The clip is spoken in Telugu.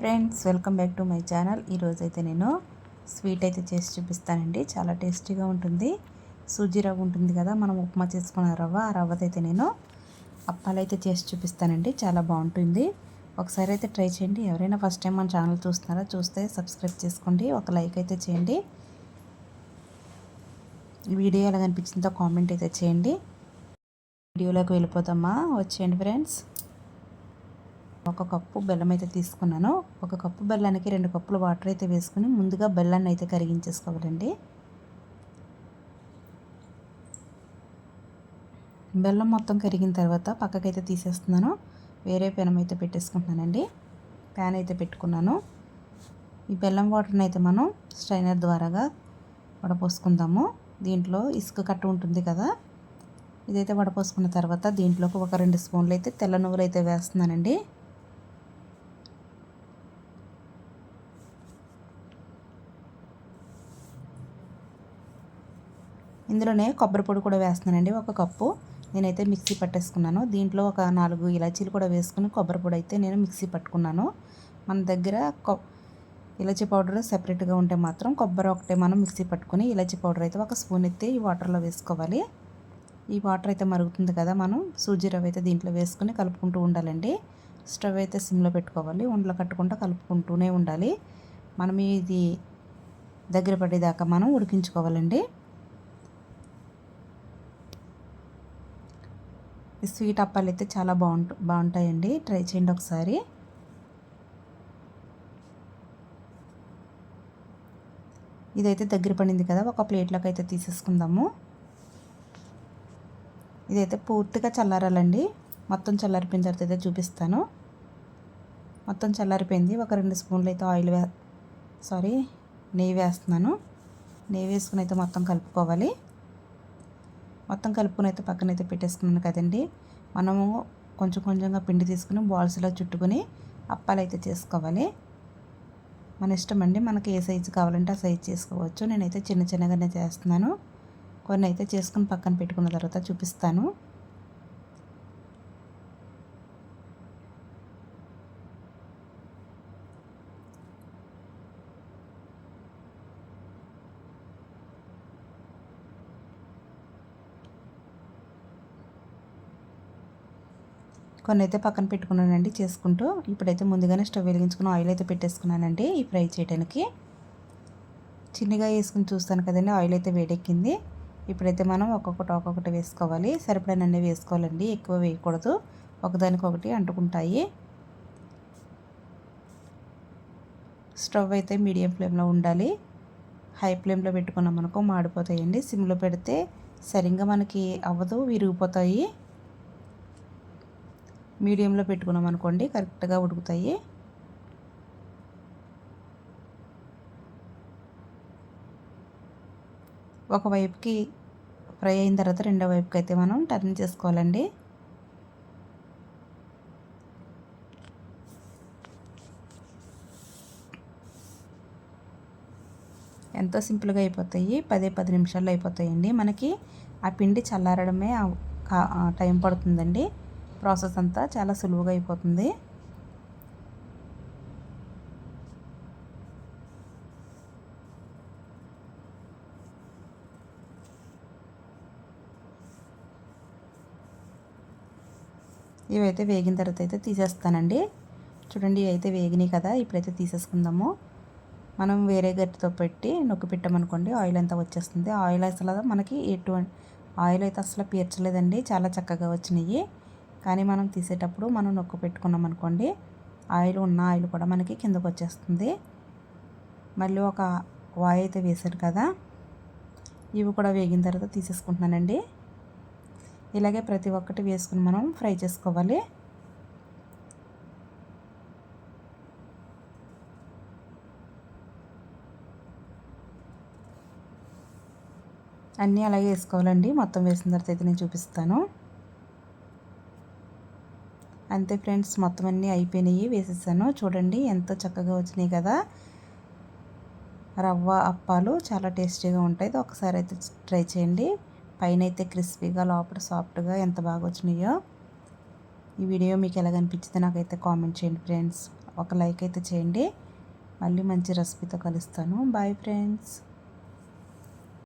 Friends welcome back to my channel. ఈరోజు అయితే నేను స్వీట్ అయితే చేసి చూపిస్తానండి. చాలా టేస్టీగా ఉంటుంది. సూజీ రవ్వ ఉంటుంది కదా మనం ఉప్మా చేసుకున్న రవ్వ. ఆ రవ్వదైతే నేను అప్పాలు అయితే చేసి చూపిస్తానండి. చాలా బాగుంటుంది. ఒకసారి అయితే ట్రై చేయండి. ఎవరైనా ఫస్ట్ టైం మన ఛానల్ చూస్తున్నారా చూస్తే సబ్స్క్రైబ్ చేసుకోండి. ఒక లైక్ అయితే చేయండి. వీడియో ఎలా కనిపించిందో కామెంట్ అయితే చేయండి. వీడియోలోకి వెళ్ళిపోతామా వచ్చేయండి ఫ్రెండ్స్. ఒక కప్పు బెల్లం అయితే తీసుకున్నాను. ఒక కప్పు బెల్లానికి రెండు కప్పులు వాటర్ అయితే వేసుకుని ముందుగా బెల్లాన్ని అయితే కరిగించేసుకోవాలండి. బెల్లం మొత్తం కరిగిన తర్వాత పక్కకైతే తీసేస్తున్నాను. వేరే పెనం అయితే పెట్టేసుకుంటున్నానండి. ప్యాన్ అయితే పెట్టుకున్నాను. ఈ బెల్లం వాటర్ని అయితే మనం స్ట్రైనర్ ద్వారాగా వడపోసుకుందాము. దీంట్లో ఇసుక కట్టు ఉంటుంది కదా ఇదైతే వడపోసుకున్న తర్వాత దీంట్లోకి ఒక రెండు స్పూన్లు అయితే తెల్ల నువ్వులు అయితే వేస్తున్నానండి. ఇందులోనే కొబ్బరి పొడి కూడా వేస్తున్నానండి ఒక కప్పు. నేనైతే మిక్సీ పట్టేసుకున్నాను. దీంట్లో ఒక నాలుగు ఇలాచీలు కూడా వేసుకుని కొబ్బరి పొడి అయితే నేను మిక్సీ పట్టుకున్నాను. మన దగ్గర కొ ఇలాచీ పౌడర్ సెపరేట్గా ఉంటే మాత్రం కొబ్బరి ఒకటే మనం మిక్సీ పట్టుకుని ఇలాచీ పౌడర్ అయితే ఒక స్పూన్ ఎత్తి ఈ వాటర్లో వేసుకోవాలి. ఈ వాటర్ అయితే మరుగుతుంది కదా మనం సూజీ రవ్వ అయితే దీంట్లో వేసుకుని కలుపుకుంటూ ఉండాలండి. స్టవ్ అయితే సిమ్లో పెట్టుకోవాలి ఉండలు కట్టుకుంటూ కలుపుకుంటూనే ఉండాలి. మనం ఇది దగ్గర పడేదాకా మనం ఉడికించుకోవాలండి ఈ స్వీట్ అప్పాలు అయితే చాలా బాగుంటు బాగుంటాయండి. ట్రై చేయండి ఒకసారి. ఇదైతే దగ్గర పడింది కదా ఒక ప్లేట్లోకి అయితే తీసేసుకుందాము. ఇదైతే పూర్తిగా చల్లారాలండి. మొత్తం చల్లారిపోయిన తర్వాత అయితే చూపిస్తాను. మొత్తం చల్లారిపోయింది. ఒక రెండు స్పూన్లు అయితే ఆయిల్ వే సారీ నెయ్యి వేస్తున్నాను. నెయ్యి వేసుకుని అయితే మొత్తం కలుపుకోవాలి. మొత్తం కలుపుకొని అయితే పక్కన అయితే పెట్టేసుకున్నాను కదండి. మనము కొంచెం కొంచెంగా పిండి తీసుకుని బాల్స్లో చుట్టుకొని అప్పాలు అయితే చేసుకోవాలి. మన ఇష్టం అండి. మనకి ఏ సైజు కావాలంటే ఆ సైజు చేసుకోవచ్చు. నేనైతే చిన్న చిన్నగానే చేస్తున్నాను. కొన్ని అయితే చేసుకుని పక్కన పెట్టుకున్న తర్వాత చూపిస్తాను. కొన్ని అయితే పక్కన పెట్టుకున్నానండి చేసుకుంటూ. ఇప్పుడైతే ముందుగానే స్టవ్ వెలిగించుకుని ఆయిల్ అయితే పెట్టేసుకున్నానండి ఈ ఫ్రై చేయడానికి చిన్నగా వేసుకుని చూస్తాను కదండి ఆయిల్ అయితే వేడెక్కింది. ఇప్పుడైతే మనం ఒక్కొక్కటి ఒక్కొక్కటి వేసుకోవాలి. సరిపడినన్నీ వేసుకోవాలండి ఎక్కువ వేయకూడదు. ఒకదానికొకటి అంటుకుంటాయి. స్టవ్ అయితే మీడియం ఫ్లేమ్లో ఉండాలి. హై ఫ్లేమ్లో పెట్టుకున్నాం అనుకో మాడిపోతాయండి. సిమ్లో పెడితే సరిగ్గా మనకి అవ్వదు విరిగిపోతాయి. మీడియంలో పెట్టుకున్నాం అనుకోండి కరెక్ట్గా ఉడుకుతాయి. ఒకవైపుకి ఫ్రై అయిన తర్వాత రెండో వైపుకి అయితే మనం టర్న్ చేసుకోవాలండి. ఎంతో సింపుల్గా అయిపోతాయి. పదే పది నిమిషాల్లో అయిపోతాయండి. మనకి ఆ పిండి చల్లారడమే టైం పడుతుందండి. ప్రాసెస్ అంతా చాలా సులువుగా అయిపోతుంది. ఇవైతే వేగిన తర్వాత అయితే తీసేస్తానండి. చూడండి అయితే వేగినాయి కదా ఇప్పుడైతే తీసేసుకుందాము. మనం వేరే గట్టితో పెట్టి నొక్కి పెట్టామనుకోండి ఆయిల్ అంతా వచ్చేస్తుంది. ఆయిల్ అసలు మనకి ఎటువంటి ఆయిల్ అయితే అసలు పీర్చలేదండి. చాలా చక్కగా వచ్చినాయి. కానీ మనం తీసేటప్పుడు మనం నొక్కు పెట్టుకున్నాం అనుకోండి ఆయిల్ ఉన్న ఆయిల్ కూడా మనకి కిందకు వచ్చేస్తుంది. మళ్ళీ ఒక వాయి అయితే వేసారు కదా ఇవి కూడా వేగిన తర్వాత తీసేసుకుంటున్నానండి. ఇలాగే ప్రతి ఒక్కటి వేసుకుని మనం ఫ్రై చేసుకోవాలి. అన్నీ అలాగే వేసుకోవాలండి. మొత్తం వేసిన తర్వాత అయితే నేను చూపిస్తాను. అంతే ఫ్రెండ్స్ మొత్తం అన్నీ అయిపోయినాయి. వేసేసాను. చూడండి ఎంతో చక్కగా వచ్చినాయి కదా. రవ్వ అప్పాలు చాలా టేస్టీగా ఉంటాయి. ఒకసారి అయితే ట్రై చేయండి. పైన అయితే క్రిస్పీగా లోపల సాఫ్ట్గా ఎంత బాగా వచ్చినాయో. ఈ వీడియో మీకు ఎలా కనిపించిందో నాకైతే కామెంట్ చేయండి ఫ్రెండ్స్. ఒక లైక్ అయితే చేయండి. మళ్ళీ మంచి రెసిపీతో కలుస్తాను. Bye friends.